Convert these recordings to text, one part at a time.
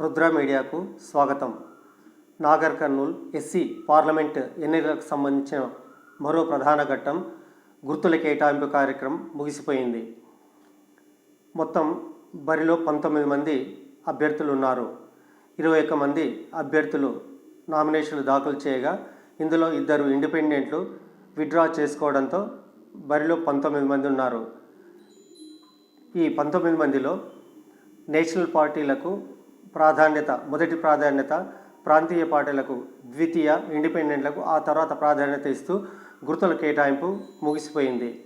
రుద్ర మీడియాకు స్వాగతం. Nagar Kurnool SC parliament ఎన్నికలకు సంబంధించిన మరో ప్రధాన ఘట్టం గుర్తుల కేటాయింపు కార్యక్రమం ముగిసిపోయింది. మొత్తం బరిలో పంతొమ్మిది మంది అభ్యర్థులు ఉన్నారు. ఇరవై ఒక్క మంది అభ్యర్థులు నామినేషన్లు దాఖలు చేయగా ఇందులో ఇద్దరు ఇండిపెండెంట్లు విత్డ్రా చేసుకోవడంతో బరిలో పంతొమ్మిది మంది ఉన్నారు. ఈ పంతొమ్మిది మందిలో నేషనల్ పార్టీలకు ప్రాధాన్యత మొదటి ప్రాధాన్యత ప్రాంతీయ పార్టీలకు ద్వితీయ ఇండిపెండెంట్లకు ఆ తర్వాత ప్రాధాన్యత ఇస్తూ గుర్తుల కేటాయింపు ముగిసిపోయింది.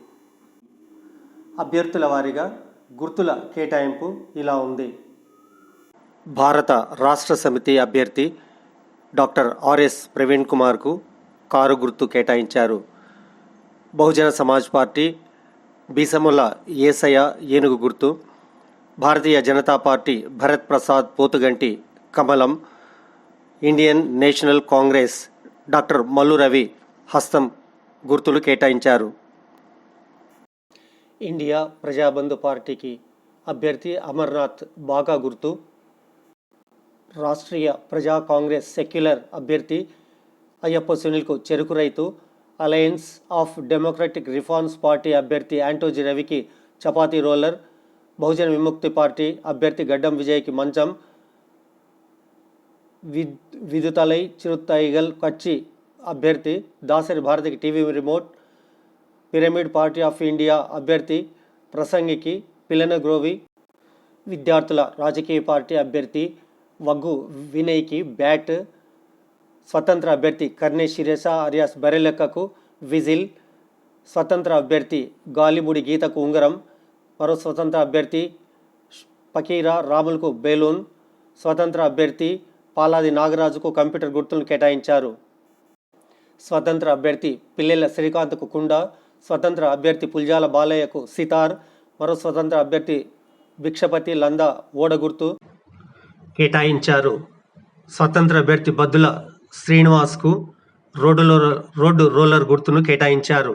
అభ్యర్థుల వారీగా గుర్తుల కేటాయింపు ఇలా ఉంది. భారత రాష్ట్ర సమితి అభ్యర్థి డాక్టర్ ఆర్ఎస్ ప్రవీణ్ కుమార్కు కారు గుర్తు కేటాయించారు. బహుజన సమాజ్ పార్టీ బీసముల ఏసయ ఏనుగు గుర్తు భారతీయ జనతా పార్టీ భరత్ ప్రసాద్ పోతుగంటి కమలం Indian National Congress doctor Mallu Ravi హస్తం గుర్తులు కేటాయించారు. ఇండియా ప్రజాబంధు పార్టీకి అభ్యర్థి అమర్నాథ్ బాగా గుర్తు. రాష్ట్రీయ ప్రజా కాంగ్రెస్ సెక్యులర్ అభ్యర్థి అయ్యప్ప సునీల్కు చెరుకు రైతు. Alliance of Democratic Reforms Party అభ్యర్థి యాంటోజీ రవికి చపాతీ రోలర్. బహుజన విముక్తి పార్టీ అభ్యర్థి గడ్డం విజయ్కి మంచం. విద్ విదుతలై చిరుత్తైగల్ కచ్చి అభ్యర్థి దాసరి భారతికి TV remote. Pyramid Party of India అభ్యర్థి ప్రసంగికి పిలనగ్రోవి విద్యార్థుల రాజకీయ పార్టీ అభ్యర్థి వగ్గు వినయ్కి బ్యాట్. స్వతంత్ర అభ్యర్థి కర్ణే శిరేష అరియాస్ బరెలెక్కకు విజిల్. స్వతంత్ర అభ్యర్థి గాలిబుడి గీతకు ఉంగరం. మరో స్వతంత్ర అభ్యర్థి పకీరా రాములకు బెలూన్ స్వతంత్ర అభ్యర్థి పాలాది నాగరాజుకు కంప్యూటర్ గుర్తులను కేటాయించారు. స్వతంత్ర అభ్యర్థి పిల్లెల శ్రీకాంత్కు కుండ స్వతంత్ర అభ్యర్థి పుల్జాల బాలయ్యకు సితార్ మరో స్వతంత్ర అభ్యర్థి భిక్షపతి లంద ఓడ గుర్తు కేటాయించారు. స్వతంత్ర అభ్యర్థి బద్దుల శ్రీనివాస్కు రోడ్డులో రోడ్డు రోలర్ గుర్తును కేటాయించారు.